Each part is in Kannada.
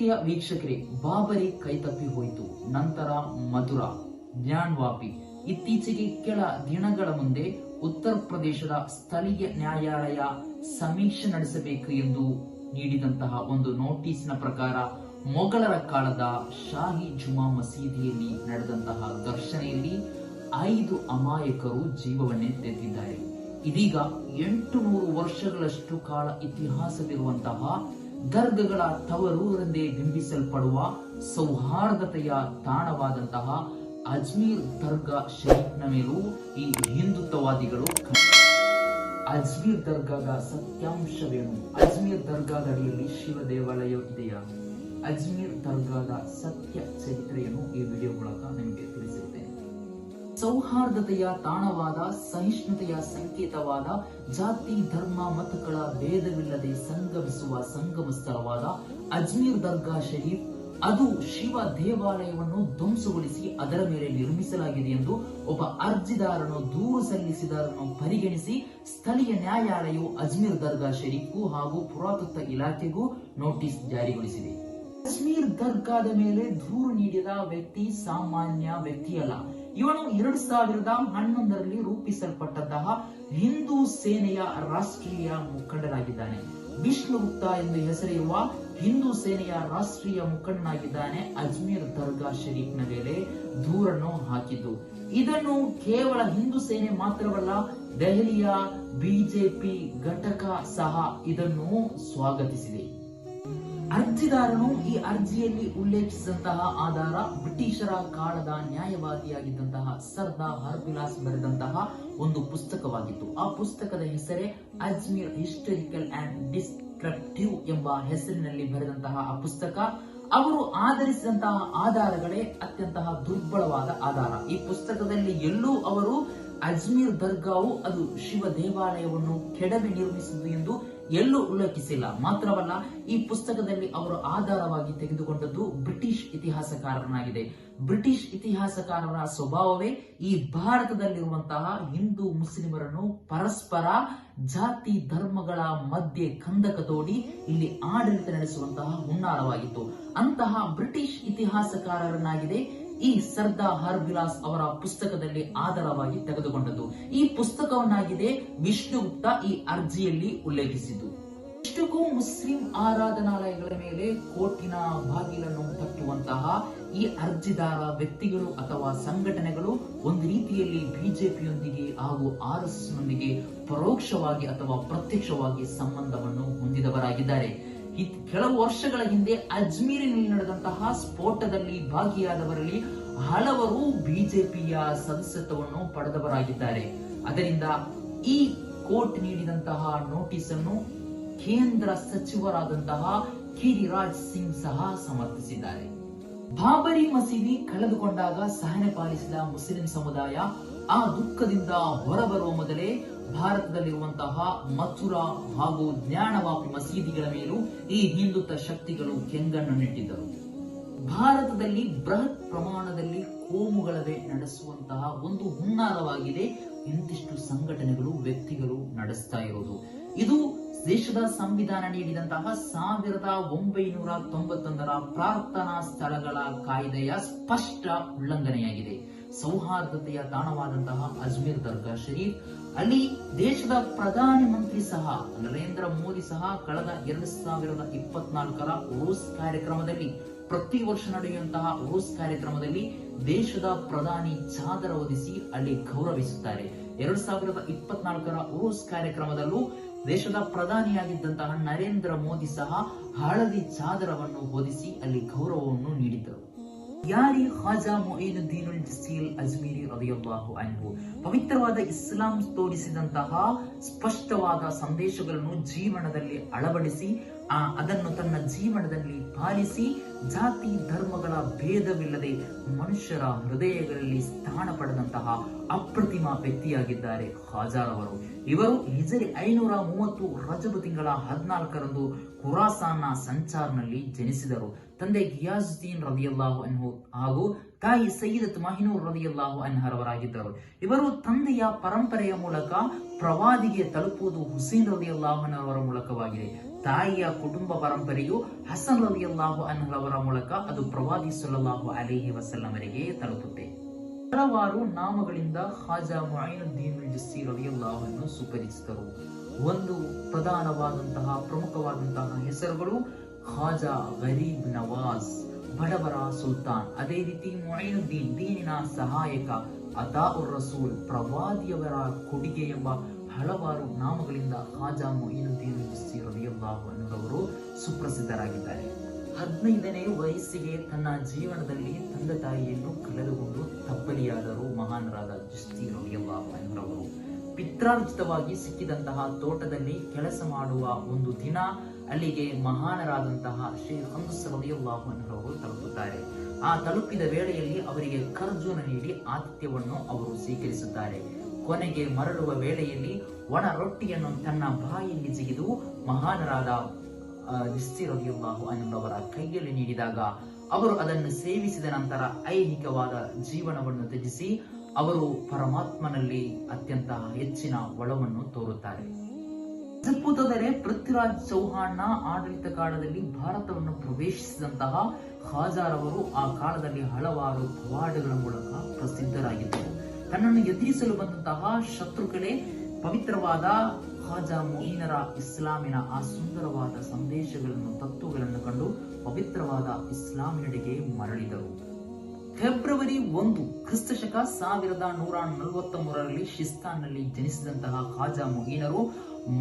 ಪ್ರೀತಿಯ ವೀಕ್ಷಕರೇ, ಬಾಬರಿ ಕೈತಪ್ಪಿ ಹೋಯಿತು. ನಂತರ ಮಧುರ ಜ್ಞಾನ್ವಾಪಿ. ಇತ್ತೀಚೆಗೆ ಕೆಲ ದಿನಗಳ ಮುಂದೆ ಉತ್ತರ ಪ್ರದೇಶದ ಸ್ಥಳೀಯ ನ್ಯಾಯಾಲಯ ಸಮೀಕ್ಷೆ ನಡೆಸಬೇಕು ಎಂದು ನೀಡಿದಂತಹ ಒಂದು ನೋಟಿಸ್ನ ಪ್ರಕಾರ ಮೊಘಲರ ಕಾಲದ ಶಾಹಿ ಜುಮಾ ಮಸೀದಿಯಲ್ಲಿ ನಡೆದಂತಹ ಘರ್ಷಣೆಯಲ್ಲಿ ಐದು ಅಮಾಯಕರು ಜೀವವನ್ನೇ ತೆತ್ತಿದ್ದಾರೆ ಇದೀಗ ಎಂಟು ನೂರು ವರ್ಷಗಳಷ್ಟು ಕಾಲ ಇತಿಹಾಸವಿರುವಂತಹ ದರ್ಗಗಳ ತವರೂರೆಂದೇ ಬಿಂಬಿಸಲ್ಪಡುವ ಸೌಹಾರ್ದತೆಯ ತಾಣವಾದಂತಹ ಅಜ್ಮೀರ್ ದರ್ಗಾ ಶರೀಫ್ನ ಮೇಲೂ ಈ ಹಿಂದುತ್ವವಾದಿಗಳು ಅಜ್ಮೀರ್ ದರ್ಗಾದ ಸತ್ಯಾಂಶವೇನು? ಅಜ್ಮೀರ್ ದರ್ಗಾದ ಅಡಿಯಲ್ಲಿ ಶಿವ ದೇವಾಲಯ ಇದೆಯಾ? ಅಜ್ಮೀರ್ ದರ್ಗಾದ ಸತ್ಯ ಚರಿತ್ರೆಯನ್ನು ಈ ವಿಡಿಯೋ ಮೂಲಕ ನಿಮಗೆ ತಿಳಿಸಿರುತ್ತೇನೆ ಸೌಹಾರ್ದತೆಯ ತಾಣವಾದ, ಸಹಿಷ್ಣುತೆಯ ಸಂಕೇತವಾದ, ಜಾತಿ, ಧರ್ಮ, ಮತಗಳ ಭೇದವಿಲ್ಲದೆ ಸಂಗಮಿಸುವ ಸಂಗಮ ಸ್ಥಳವಾದ ಅಜ್ಮೀರ್ ದರ್ಗಾ ಶರೀಫ್, ಅದು ಶಿವ ದೇವಾಲಯವನ್ನು ಧ್ವಂಸಗೊಳಿಸಿ ಅದರ ಮೇಲೆ ನಿರ್ಮಿಸಲಾಗಿದೆ ಎಂದು ಒಬ್ಬ ಅರ್ಜಿದಾರನು ದೂರು ಸಲ್ಲಿಸಿದರನ್ನು ಪರಿಗಣಿಸಿ ಸ್ಥಳೀಯ ನ್ಯಾಯಾಲಯವು ಅಜ್ಮೀರ್ ದರ್ಗಾ ಶರೀಫ್ಗೂ ಹಾಗೂ ಪುರಾತತ್ವ ಇಲಾಖೆಗೂ ನೋಟಿಸ್ ಜಾರಿಗೊಳಿಸಿದೆ. ಅಜ್ಮೀರ್ ದರ್ಗಾದ ಮೇಲೆ ದೂರು ನೀಡಿದ ವ್ಯಕ್ತಿ ಸಾಮಾನ್ಯ ವ್ಯಕ್ತಿಯಲ್ಲ ಇವನು ಎರಡ್ ಸಾವಿರದ ಹನ್ನೊಂದರಲ್ಲಿ ರೂಪಿಸಲ್ಪಟ್ಟಂತಹ ಹಿಂದೂ ಸೇನೆಯ ರಾಷ್ಟ್ರೀಯ ಮುಖಂಡನಾಗಿದ್ದಾನೆ. ವಿಷ್ಣು ಗುಪ್ತಾ ಎಂದು ಹೆಸರಿರುವ ಹಿಂದೂ ಸೇನೆಯ ರಾಷ್ಟ್ರೀಯ ಮುಖಂಡನಾಗಿದ್ದಾನೆ ಅಜ್ಮೀರ್ ದರ್ಗಾ ಶರೀಫ್ನ ಮೇಲೆ ದೂರನ್ನು ಹಾಕಿದ್ದು. ಇದನ್ನು ಕೇವಲ ಹಿಂದೂ ಸೇನೆ ಮಾತ್ರವಲ್ಲ, ದೆಹಲಿಯ ಬಿಜೆಪಿ ಘಟಕ ಸಹ ಇದನ್ನು ಸ್ವಾಗತಿಸಿದೆ. ಅರ್ಜಿದಾರನು ಈ ಅರ್ಜಿಯಲ್ಲಿ ಉಲ್ಲೇಖಿಸಿದಂತಹ ಆಧಾರ ಬ್ರಿಟಿಷರ ಕಾಲದ ನ್ಯಾಯವಾದಿಯಾಗಿದ್ದಂತಹ ಸರ್ದಾರ್ ಹರ್ಬಿಲಾಸ್ ಬರೆದಂತಹ ಒಂದು ಪುಸ್ತಕವಾಗಿತ್ತು. ಆ ಪುಸ್ತಕದ ಹೆಸರೇ ಅಜ್ಮೀರ್ ಹಿಸ್ಟರಿಕಲ್ ಅಂಡ್ ಡಿಸ್ಕ್ರಿಪ್ಟಿವ್ ಎಂಬ ಹೆಸರಿನಲ್ಲಿ ಬರೆದಂತಹ ಆ ಪುಸ್ತಕ. ಅವರು ಆಧರಿಸಿದಂತಹ ಆಧಾರಗಳೇ ಅತ್ಯಂತ ದುರ್ಬಲವಾದ ಆಧಾರ. ಈ ಪುಸ್ತಕದಲ್ಲಿ ಎಲ್ಲೂ ಅವರು ಅಜ್ಮೀರ್ ದರ್ಗಾವು ಅದು ಶಿವ ದೇವಾಲಯವನ್ನು ಕೆಡವಿ ನಿರ್ಮಿಸಿದ್ದು ಎಂದು ಎಲ್ಲೂ ಉಲ್ಲೇಖಿಸಿಲ್ಲ. ಮಾತ್ರವಲ್ಲ, ಈ ಪುಸ್ತಕದಲ್ಲಿ ಅವರು ಆಧಾರವಾಗಿ ತೆಗೆದುಕೊಂಡದ್ದು ಬ್ರಿಟಿಷ್ ಇತಿಹಾಸಕಾರರನಾಗಿದೆ ಬ್ರಿಟಿಷ್ ಇತಿಹಾಸಕಾರರ ಸ್ವಭಾವವೇ ಈ ಭಾರತದಲ್ಲಿರುವಂತಹ ಹಿಂದೂ ಮುಸ್ಲಿಮರನ್ನು ಪರಸ್ಪರ ಜಾತಿ ಧರ್ಮಗಳ ಮಧ್ಯೆ ಕಂದಕ ತೋಡಿ ಇಲ್ಲಿ ಆಡಳಿತ ನಡೆಸುವಂತಹ ಹುನ್ನಾರವಾಗಿತ್ತು. ಅಂತಹ ಬ್ರಿಟಿಷ್ ಇತಿಹಾಸಕಾರರನ್ನಾಗಿದೆ ಈ ಸರ್ದಾರ್ ಹರ್ಬಿಲಾಸ್ ಅವರ ಪುಸ್ತಕದಲ್ಲಿ ಆಧಾರವಾಗಿ ತೆಗೆದುಕೊಂಡದ್ದು. ಈ ಪುಸ್ತಕವನ್ನಾಗಿದೆ ವಿಷ್ಣುಗುಪ್ತ ಈ ಅರ್ಜಿಯಲ್ಲಿ ಉಲ್ಲೇಖಿಸಿದ್ದು. ಇಷ್ಟಕ್ಕೂ ಮುಸ್ಲಿಂ ಆರಾಧನಾಲಯಗಳ ಮೇಲೆ ಕೋರ್ಟಿನ ಬಾಗಿಲನ್ನು ತಟ್ಟುವಂತಹ ಈ ಅರ್ಜಿದಾರ ವ್ಯಕ್ತಿಗಳು ಅಥವಾ ಸಂಘಟನೆಗಳು ಒಂದು ರೀತಿಯಲ್ಲಿ ಬಿಜೆಪಿಯೊಂದಿಗೆ ಹಾಗೂ ಆರ್ ಎಸ್ ನೊಂದಿಗೆ ಪರೋಕ್ಷವಾಗಿ ಅಥವಾ ಪ್ರತ್ಯಕ್ಷವಾಗಿ ಸಂಬಂಧವನ್ನು ಹೊಂದಿದವರಾಗಿದ್ದಾರೆ. ಕೆಲವು ವರ್ಷಗಳ ಹಿಂದೆ ಅಜ್ಮೀರಿನಲ್ಲಿ ನಡೆದಂತಹ ಸ್ಫೋಟದಲ್ಲಿ ಭಾಗಿಯಾದವರಲ್ಲಿ ಹಲವರು ಬಿಜೆಪಿಯ ಸದಸ್ಯತ್ವವನ್ನು ಪಡೆದವರಾಗಿದ್ದಾರೆ. ಅದರಿಂದ ಈ ಕೋರ್ಟ್ ನೀಡಿದಂತಹ ನೋಟಿಸ್ ಅನ್ನು ಕೇಂದ್ರ ಸಚಿವರಾದಂತಹ ಕಿರಿರಾಜ್ ಸಿಂಗ್ ಸಹ ಸಮರ್ಥಿಸಿದ್ದಾರೆ. ಬಾಬರಿ ಮಸೀದಿ ಕಳೆದುಕೊಂಡಾಗ ಸಹನೆ ಪಾಲಿಸಿದ ಮುಸ್ಲಿಂ ಸಮುದಾಯ ಆ ದುಃಖದಿಂದ ಹೊರಬರುವ ಮೊದಲೇ ಭಾರತದಲ್ಲಿರುವಂತಹ ಮಥುರಾ ಹಾಗೂ ಜ್ಞಾನವಾಪಿ ಮಸೀದಿಗಳ ಮೇಲೂ ಈ ಹಿಂದುತ್ವ ಶಕ್ತಿಗಳು ಕೆಂಗಣ್ಣು ನೆಟ್ಟಿದ್ದರು ಭಾರತದಲ್ಲಿ ಬೃಹತ್ ಪ್ರಮಾಣದಲ್ಲಿ ಕೋಮುಗಳವೇ ನಡೆಸುವಂತಹ ಒಂದು ಹುನ್ನಾರವಾಗಿದೆ. ಇಂತಿಷ್ಟು ಸಂಘಟನೆಗಳು, ವ್ಯಕ್ತಿಗಳು ನಡೆಸ್ತಾ ಇರೋದು. ಇದು ದೇಶದ ಸಂವಿಧಾನ ನೀಡಿದಂತಹ ಸಾವಿರದ ಒಂಬೈನೂರ ತೊಂಬತ್ತೊಂದರ ಪ್ರಾರ್ಥನಾ ಸ್ಥಳಗಳ ಕಾಯ್ದೆಯ ಸ್ಪಷ್ಟ ಉಲ್ಲಂಘನೆಯಾಗಿದೆ. ಸೌಹಾರ್ದತೆಯ ತಾಣವಾದಂತಹ ಅಜ್ಮೀರ್ ದರ್ಗಾ ಶರೀಫ್. ಅಲ್ಲಿ ದೇಶದ ಪ್ರಧಾನಿ ಮಂತ್ರಿ ಸಹ, ನರೇಂದ್ರ ಮೋದಿ ಸಹ ಕಳೆದ ಎರಡು ಸಾವಿರದ ಇಪ್ಪತ್ನಾಲ್ಕರ ಉರುಸ್ ಕಾರ್ಯಕ್ರಮದಲ್ಲಿ, ಪ್ರತಿ ವರ್ಷ ನಡೆಯುವಂತಹ ಉರುಸ್ ಕಾರ್ಯಕ್ರಮದಲ್ಲಿ ದೇಶದ ಪ್ರಧಾನಿ ಚಾದರ ಹೊದಿಸಿ ಅಲ್ಲಿ ಗೌರವಿಸುತ್ತಾರೆ. ಎರಡ್ ಸಾವಿರದ ಇಪ್ಪತ್ನಾಲ್ಕರ ಉರುಸ್ ಕಾರ್ಯಕ್ರಮದಲ್ಲೂ ದೇಶದ ಪ್ರಧಾನಿಯಾಗಿದ್ದಂತಹ ನರೇಂದ್ರ ಮೋದಿ ಸಹ ಹಳದಿ ಚಾದರವನ್ನು ಹೊದಿಸಿ ಅಲ್ಲಿ ಗೌರವವನ್ನು ನೀಡಿದ್ದರು. ಯಾರಿ ಖಾಜಾ ಉಲ್ ಜಸೀಲ್ ಅಜ್ಮೀರಿ ರದಿಯಲ್ಲಾಹು ಅನ್ಹು. ಪವಿತ್ರವಾದ ಇಸ್ಲಾಂ ತೋರಿಸಿದಂತಹ ಸ್ಪಷ್ಟವಾದ ಸಂದೇಶಗಳನ್ನು ಜೀವನದಲ್ಲಿ ಅಳವಡಿಸಿ, ಆ, ಅದನ್ನು ತನ್ನ ಜೀವನದಲ್ಲಿ ಪಾಲಿಸಿ ಜಾತಿ ಧರ್ಮಗಳ ಭೇದವಿಲ್ಲದೆ ಮನುಷ್ಯರ ಹೃದಯಗಳಲ್ಲಿ ಸ್ಥಾನ ಪಡೆದಂತಹ ಅಪ್ರತಿಮ ವ್ಯಕ್ತಿಯಾಗಿದ್ದಾರೆ ಖಾಜಾರವರು. ಇವರು ಹಿಜರಿ ಐನೂರ ಮೂವತ್ತು ರಜಬು ತಿಂಗಳ ಹದಿನಾಲ್ಕರಂದು ಖುರಾಸಾನ್ನ ಸಂಚಾರ್ನಲ್ಲಿ ಜನಿಸಿದರು. ತಂದೆ ಗಿಯಾಜುದ್ದೀನ್ ರದಿಯಲ್ಲಾಹು ಅನ್ಹು ಹಾಗೂ ತಾಯಿ ಸೈಯದತ್ ಮಹಿನೂರ್ ರದಿಯಲ್ಲಾಹು ಅನ್ಹರವರಾಗಿದ್ದರು. ಇವರು ತಂದೆಯ ಪರಂಪರೆಯ ಮೂಲಕ ಪ್ರವಾದಿಗೆ ತಲುಪುವುದು ಹುಸೇನ್ ರದಿಯಲ್ಲಾಹುನವರ ಮೂಲಕವಾಗಿದೆ. ತಾಯಿಯ ಕುಟುಂಬ ಪರಂಪರೆಯು ಹಸನ್ ರದಿಯಲ್ಲಾಹು ಅನ್ಹರವರ ಮೂಲಕ ಅದು ಪ್ರವಾದಿ ಸಲ್ಲಲ್ಲಾಹು ಅಲಿಹಿ ವಸಲ್ಲಮರಿಗೆ ತಲುಪುತ್ತೆ. ಹಲವಾರು ನಾಮಗಳಿಂದ ಖಾಜಾ ಮುঈನುದ್ದೀನ್ ಜಸ್ಸಿ ರಲಿಯಲ್ಲಾಹನ್ನು ಸುಪರಿಚಿತರು. ಒಂದು ಪ್ರಧಾನವಾದಂತಹ ಪ್ರಮುಖವಾದಂತಹ ಹೆಸರುಗಳು ಖಾಜಾ ಗರೀಬ್ ನವಾಜ್ ಬಡವರ ಸುಲ್ತಾನ್. ಅದೇ ರೀತಿ ಮೊಯಿನುದ್ದೀನ್ ದೀನಿನ ಸಹಾಯಕ ಅತಾ ಉರ್ ರಸೂಲ್, ಪ್ರವಾದಿಯವರ ಕೊಡುಗೆ ಎಂಬ ಹಲವಾರು ನಾಮಗಳಿಂದ ಖಾಜಾ ಮೊಯಿನುದ್ದೀನ್ ಅನ್ನುವರು ಸುಪ್ರಸಿದ್ಧರಾಗಿದ್ದಾರೆ. ಹದಿನೈದನೇ ವಯಸ್ಸಿಗೆ ತನ್ನ ಜೀವನದಲ್ಲಿ ತಂದೆ ತಾಯಿಯನ್ನು ಕಳೆದುಕೊಂಡು ತಬ್ಬಲಿಯಾದರು ಮಹಾನರಾದ ಜಸ್ತಿ ರಲಿಯಲ್ಲಾಹು ಅನ್ನುವರು ಪಿತ್ರಾರ್ಜಿತವಾಗಿ ಸಿಕ್ಕಿದಂತಹ ತೋಟದಲ್ಲಿ ಕೆಲಸ ಮಾಡುವ ಒಂದು ದಿನ ಅಲ್ಲಿಗೆ ಮಹಾನರಾದಂತಹ ಶ್ರೀ ಹಂಸ ಅನ್ನುವರು ತಲುಪುತ್ತಾರೆ. ಆ ತಲುಪಿದ ವೇಳೆಯಲ್ಲಿ ಅವರಿಗೆ ಕರ್ಜೂನ ನೀಡಿ ಆತಿಥ್ಯವನ್ನು ಅವರು ಸ್ವೀಕರಿಸುತ್ತಾರೆ. ಕೊನೆಗೆ ಮರಳುವ ವೇಳೆಯಲ್ಲಿ ಒಣ ರೊಟ್ಟಿಯನ್ನು ತನ್ನ ಬಾಯಲ್ಲಿ ಜಿಗಿದು ಮಹಾನರಾದ ನಿಸ್ತಿರಲಿಯಲ್ಲಾಹು ಅನ್ನುವರ ಕೈಯಲ್ಲಿ ನೀಡಿದಾಗ ಅವರು ಅದನ್ನು ಸೇವಿಸಿದ ನಂತರ ಐಹಿಕವಾದ ಜೀವನವನ್ನು ತ್ಯಜಿಸಿ ಅವರು ಪರಮಾತ್ಮನಲ್ಲಿ ಅತ್ಯಂತ ಹೆಚ್ಚಿನ ಒಳವನ್ನು ತೋರುತ್ತಾರೆ. ಅದ್ಭುತದರೆ ಪೃಥ್ವಿರಾಜ್ ಚೌಹಾಣ್ನ ಆಡಳಿತ ಕಾಲದಲ್ಲಿ ಭಾರತವನ್ನು ಪ್ರವೇಶಿಸಿದಂತಹ ಹಾಜಾರವರು ಆ ಕಾಲದಲ್ಲಿ ಹಲವಾರು ಪವಾಡಗಳ ಮೂಲಕ ಪ್ರಸಿದ್ಧರಾಗಿದ್ದರು. ತನ್ನನ್ನು ಎದುರಿಸಲು ಬಂದಂತಹ ಶತ್ರುಗಳೇ ಪವಿತ್ರವಾದ ಖಾಜಾ ಮೊಯಿನರ ಇಸ್ಲಾಮಿನ ಆ ಸುಂದರವಾದ ಸಂದೇಶಗಳನ್ನು, ತತ್ವಗಳನ್ನು ಕಂಡು ಪವಿತ್ರವಾದ ಇಸ್ಲಾಮಿನಡೆಗೆ ಮರಳಿದರು. ಫೆಬ್ರವರಿ ಒಂದು ಕ್ರಿಸ್ತಶಕ ಸಾವಿರದ ನೂರ ನಲವತ್ತ ಮೂರರಲ್ಲಿ ಶಿಸ್ತಾನ್ನಲ್ಲಿ ಜನಿಸಿದಂತಹ ಖಾಜಾ ಮೊಹೀನರು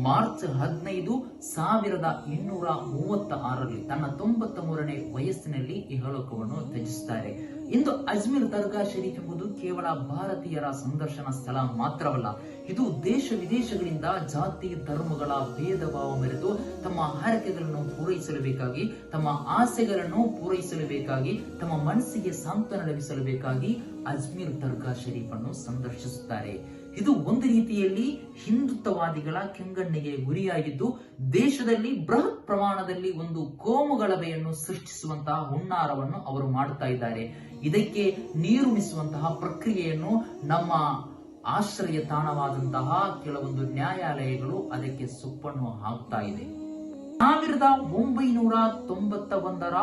ಮಾರ್ಚ್ ಹದಿನೈದು ಸಾವಿರದ ಇನ್ನೂರ ಮೂವತ್ತ ಆರರಲ್ಲಿ ತನ್ನ ತೊಂಬತ್ತ ಮೂರನೇ ವಯಸ್ಸಿನಲ್ಲಿ ಇಹಲೋಕವನ್ನು ತ್ಯಜಿಸುತ್ತಾರೆ. ಇಂದು ಅಜ್ಮೀರ್ ದರ್ಗಾ ಶರೀಫ್ ಎಂಬುದು ಕೇವಲ ಭಾರತೀಯರ ಸಂದರ್ಶನ ಸ್ಥಳ ಮಾತ್ರವಲ್ಲ, ಇದು ದೇಶ ವಿದೇಶಗಳಿಂದ ಜಾತಿ, ಧರ್ಮಗಳ ಭೇದ ಭಾವ ಮೆರೆದು ತಮ್ಮ ಹರಕೆಗಳನ್ನು ಪೂರೈಸಲು ಬೇಕಾಗಿ ತಮ್ಮ ಆಸೆಗಳನ್ನು ಪೂರೈಸಲು ಬೇಕಾಗಿ ತಮ್ಮ ಮನಸ್ಸಿಗೆ ಸಾಂತ್ವನ ಲಭಿಸಲು ಬೇಕಾಗಿ ಅಜ್ಮೀರ್ ದರ್ಗಾ ಶರೀಫ್ ಅನ್ನು ಸಂದರ್ಶಿಸುತ್ತಾರೆ. ಇದು ಒಂದು ರೀತಿಯಲ್ಲಿ ಹಿಂದುತ್ವವಾದಿಗಳ ಕೆಂಗಣ್ಣಿಗೆ ಗುರಿಯಾಗಿದ್ದು, ದೇಶದಲ್ಲಿ ಬೃಹತ್ ಪ್ರಮಾಣದಲ್ಲಿ ಒಂದು ಕೋಮು ಗಲಭೆಯನ್ನು ಸೃಷ್ಟಿಸುವಂತಹ ಹುನ್ನಾರವನ್ನು ಅವರು ಮಾಡುತ್ತಾ ಇದ್ದಾರೆ. ಇದಕ್ಕೆ ನೀರುಣಿಸುವಂತಹ ಪ್ರಕ್ರಿಯೆಯನ್ನು ನಮ್ಮ ಆಶ್ರಯ ತಾಣವಾದಂತಹ ಕೆಲವೊಂದು ನ್ಯಾಯಾಲಯಗಳು ಅದಕ್ಕೆ ಸೊಪ್ಪನ್ನು ಹಾಕ್ತಾ ಇದೆ. ಸಾವಿರದ ಒಂಬೈನೂರ ತೊಂಬತ್ತ ಒಂದರ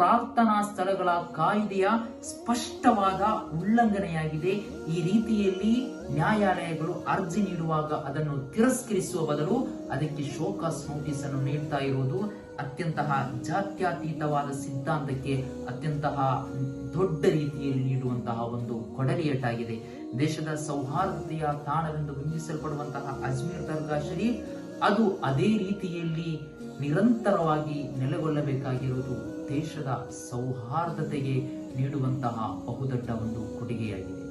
ಪ್ರಾರ್ಥನಾ ಸ್ಥಳಗಳ ಕಾಯ್ದೆಯ ಸ್ಪಷ್ಟವಾದ ಉಲ್ಲಂಘನೆಯಾಗಿದೆ. ಈ ರೀತಿಯಲ್ಲಿ ನ್ಯಾಯಾಲಯಗಳು ಅರ್ಜಿ ನೀಡುವಾಗ ಅದನ್ನು ತಿರಸ್ಕರಿಸುವ ಬದಲು ಅದಕ್ಕೆ ಶೋಕಾಸ್ ನೋಟಿಸ್ ಅನ್ನು ನೀಡ್ತಾ ಇರುವುದು ಅತ್ಯಂತ ಜಾತ್ಯತೀತವಾದ ಸಿದ್ಧಾಂತಕ್ಕೆ ಅತ್ಯಂತಹ ದೊಡ್ಡ ರೀತಿಯಲ್ಲಿ ನೀಡುವಂತಹ ಒಂದು ಕೊಡಲಿಯಟ್ಟಾಗಿದೆ ದೇಶದ ಸೌಹಾರ್ದತೆಯ ತಾಣವೆಂದು ಬಿಂಬಿಸಲ್ಪಡುವಂತಹ ಅಜ್ಮೀರ್ ದರ್ಗಾ ಶರೀಫ್ ಅದು ಅದೇ ರೀತಿಯಲ್ಲಿ ನಿರಂತರವಾಗಿ ನೆಲೆಗೊಳ್ಳಬೇಕಾಗಿರುವುದು. ದೇಶದ ಸೌಹಾರ್ದತೆಗೆ ನೀಡುವಂತಹ ಬಹುದೊಡ್ಡ ಒಂದು ಕೊಡುಗೆಯಾಗಿದೆ.